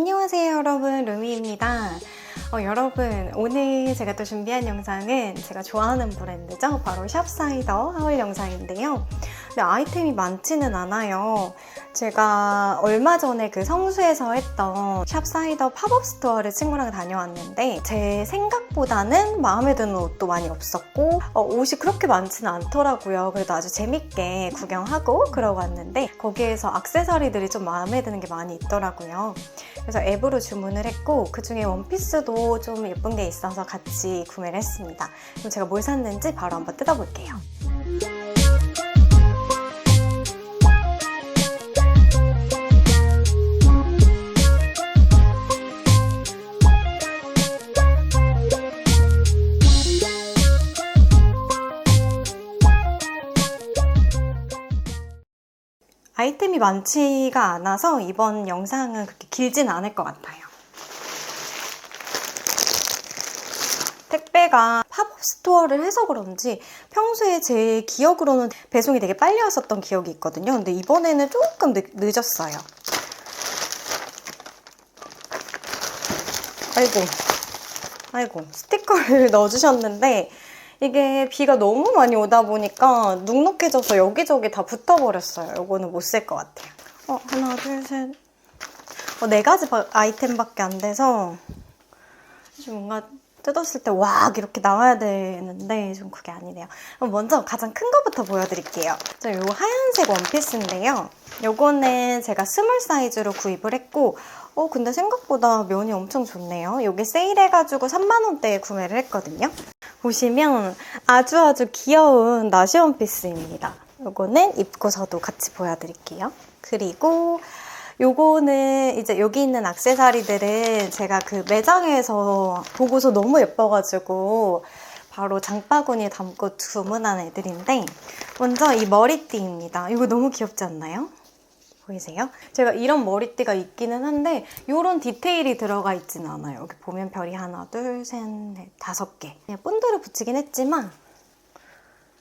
안녕하세요 여러분. 루미입니다. 어, 여러분 오늘 제가 또 준비한 영상은 제가 좋아하는 브랜드죠? 바로 샵사이더 하울 영상인데요 근데 아이템이 많지는 않아요 제가 얼마 전에 그 성수에서 했던 샵사이더 팝업 스토어를 친구랑 다녀왔는데 제 생각보다는 마음에 드는 옷도 많이 없었고 어, 옷이 그렇게 많지는 않더라고요 그래도 아주 재밌게 구경하고 그러고 왔는데 거기에서 액세서리들이 좀 마음에 드는 게 많이 있더라고요 그래서 앱으로 주문을 했고 그 중에 원피스도 좀 예쁜 게 있어서 같이 구매를 했습니다. 그럼 제가 뭘 샀는지 바로 한번 뜯어볼게요. 아이템이 많지가 않아서 이번 영상은 그렇게 길진 않을 것 같아요. 택배가 팝업 스토어를 해서 그런지 평소에 제 기억으로는 배송이 되게 빨리 왔었던 기억이 있거든요. 근데 이번에는 조금 늦, 늦었어요. 아이고, 아이고, 스티커를 넣어주셨는데 이게 비가 너무 많이 오다 보니까 눅눅해져서 여기저기 다 붙어버렸어요. 이거는 못 쓸 것 같아요. 어, 하나, 둘, 셋. 어, 네 가지 바- 아이템밖에 안 돼서 좀 뭔가 뜯었을 때 와 이렇게 나와야 되는데 좀 그게 아니네요. 그럼 먼저 가장 큰 거부터 보여드릴게요. 자, 요 하얀색 원피스인데요. 요거는 제가 스몰 사이즈로 구입을 했고 어 근데 생각보다 면이 엄청 좋네요. 요게 세일해가지고 3만 원대에 구매를 했거든요. 보시면 아주 아주 귀여운 나시 원피스입니다. 요거는 입고서도 같이 보여드릴게요. 그리고 요거는 이제 여기 있는 액세서리들은 제가 그 매장에서 보고서 너무 예뻐가지고 바로 장바구니에 담고 주문한 애들인데 먼저 이 머리띠입니다. 이거 너무 귀엽지 않나요? 보이세요? 제가 이런 머리띠가 있기는 한데 이런 디테일이 들어가 있지는 않아요. 여기 보면 별이 하나, 둘, 셋, 넷, 다섯 개. 그냥 본드를 붙이긴 했지만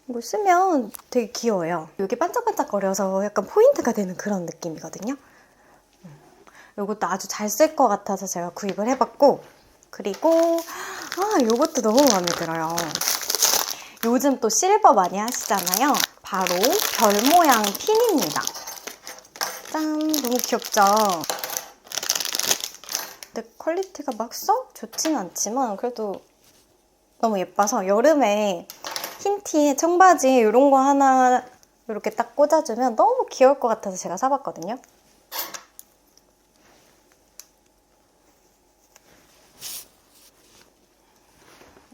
이거 쓰면 되게 귀여워요. 여기 반짝반짝거려서 약간 포인트가 되는 그런 느낌이거든요. 이것도 아주 잘 쓸 것 같아서 제가 구입을 해봤고 그리고 아 이것도 너무 마음에 들어요. 요즘 또 실버 많이 하시잖아요. 바로 별 모양 핀입니다. 짠 너무 귀엽죠? 근데 퀄리티가 막썩 좋진 않지만 그래도 너무 예뻐서 여름에 흰 티에 청바지에 이런 거 하나 이렇게 딱 꽂아주면 너무 귀여울 것 같아서 제가 사봤거든요.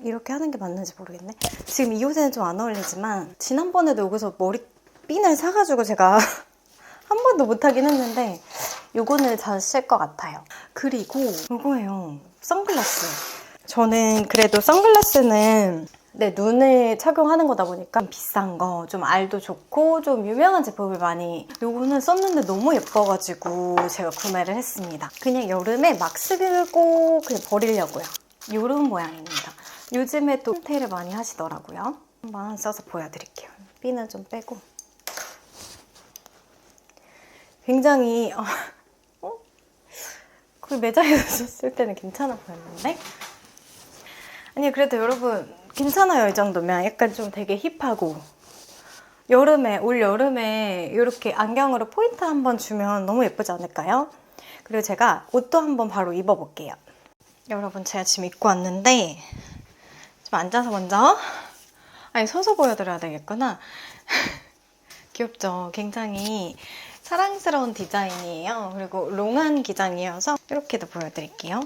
이렇게 하는 게 맞는지 모르겠네. 지금 이 옷에는 좀 안 어울리지만 지난번에도 여기서 머리 핀을 사가지고 제가 한 번도 못하긴 했는데 요거는 잘 쓸 것 같아요. 그리고 요거예요. 선글라스. 저는 그래도 선글라스는 내 눈을 착용하는 거다 보니까 좀 비싼 거, 좀 알도 좋고 좀 유명한 제품을 많이 요거는 썼는데 너무 예뻐가지고 제가 구매를 했습니다. 그냥 여름에 막 쓰고 그냥 버리려고요. 요런 모양입니다. 요즘에 또 홈테일을 많이 하시더라고요. 한번 써서 보여드릴게요. 핀은 좀 빼고. 굉장히 어, 어? 그 매장에서 썼을 때는 괜찮아 보였는데 아니 그래도 여러분 괜찮아요 이 정도면 약간 좀 되게 힙하고 여름에 올 여름에 이렇게 안경으로 포인트 한번 주면 너무 예쁘지 않을까요? 그리고 제가 옷도 한번 바로 입어볼게요. 여러분 제가 지금 입고 왔는데 좀 앉아서 먼저 아니 서서 보여드려야 되겠구나. 귀엽죠? 굉장히 사랑스러운 디자인이에요. 그리고 롱한 기장이어서 이렇게도 보여드릴게요.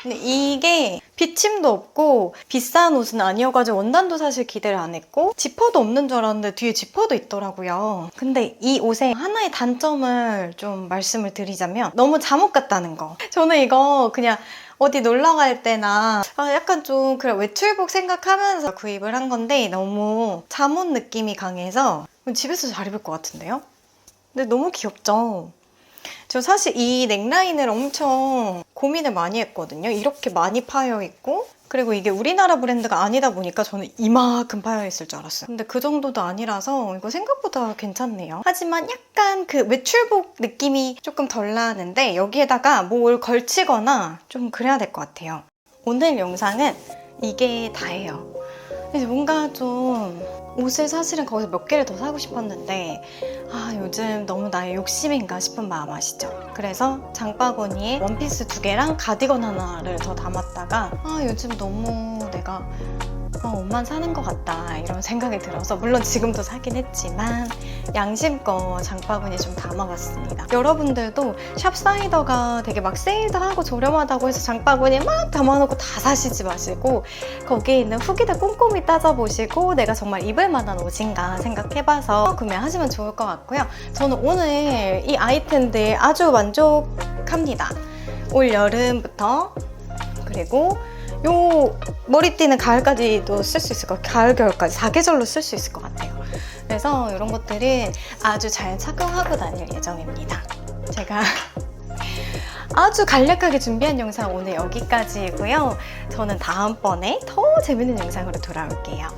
근데 이게 비침도 없고 비싼 옷은 아니어가지고 원단도 사실 기대를 안 했고 지퍼도 없는 줄 알았는데 뒤에 지퍼도 있더라고요. 근데 이 옷의 하나의 단점을 좀 말씀을 드리자면 너무 잠옷 같다는 거. 저는 이거 그냥 어디 놀러 갈 때나 아, 약간 좀 그래 외출복 생각하면서 구입을 한 건데 너무 잠옷 느낌이 강해서 집에서 잘 입을 것 같은데요? 근데 너무 귀엽죠? 저 사실 이 넥라인을 엄청 고민을 많이 했거든요. 이렇게 많이 파여 있고 그리고 이게 우리나라 브랜드가 아니다 보니까 저는 이만큼 파여 있을 줄 알았어요. 근데 그 정도도 아니라서 이거 생각보다 괜찮네요. 하지만 약간 그 외출복 느낌이 조금 덜 나는데 여기에다가 뭘 걸치거나 좀 그래야 될 것 같아요. 오늘 영상은 이게 다예요. 그래서 뭔가 좀 옷을 사실은 거기서 몇 개를 더 사고 싶었는데 아 요즘 너무 나의 욕심인가 싶은 마음 아시죠? 그래서 장바구니에 원피스 두 개랑 가디건 하나를 더 담았다가 아 요즘 너무 내가 어, 옷만 사는 것 같다 이런 생각이 들어서 물론 지금도 사긴 했지만 양심껏 장바구니에 좀 담아봤습니다. 여러분들도 샵사이더가 되게 막 세일도 하고 저렴하다고 해서 장바구니에 막 담아놓고 다 사시지 마시고 거기에 있는 후기들 꼼꼼히 따져보시고 내가 정말 입을 만한 옷인가 생각해봐서 구매하시면 좋을 것 같고요. 저는 오늘 이 아이템들 아주 만족합니다. 올 여름부터 그리고 요 머리띠는 가을까지도 쓸 수 있을 것 같아요. 가을, 겨울까지 사계절로 쓸 수 있을 것 같아요. 그래서 이런 것들은 아주 잘 착용하고 다닐 예정입니다. 제가 아주 간략하게 준비한 영상 오늘 여기까지이고요. 저는 다음번에 더 재밌는 영상으로 돌아올게요.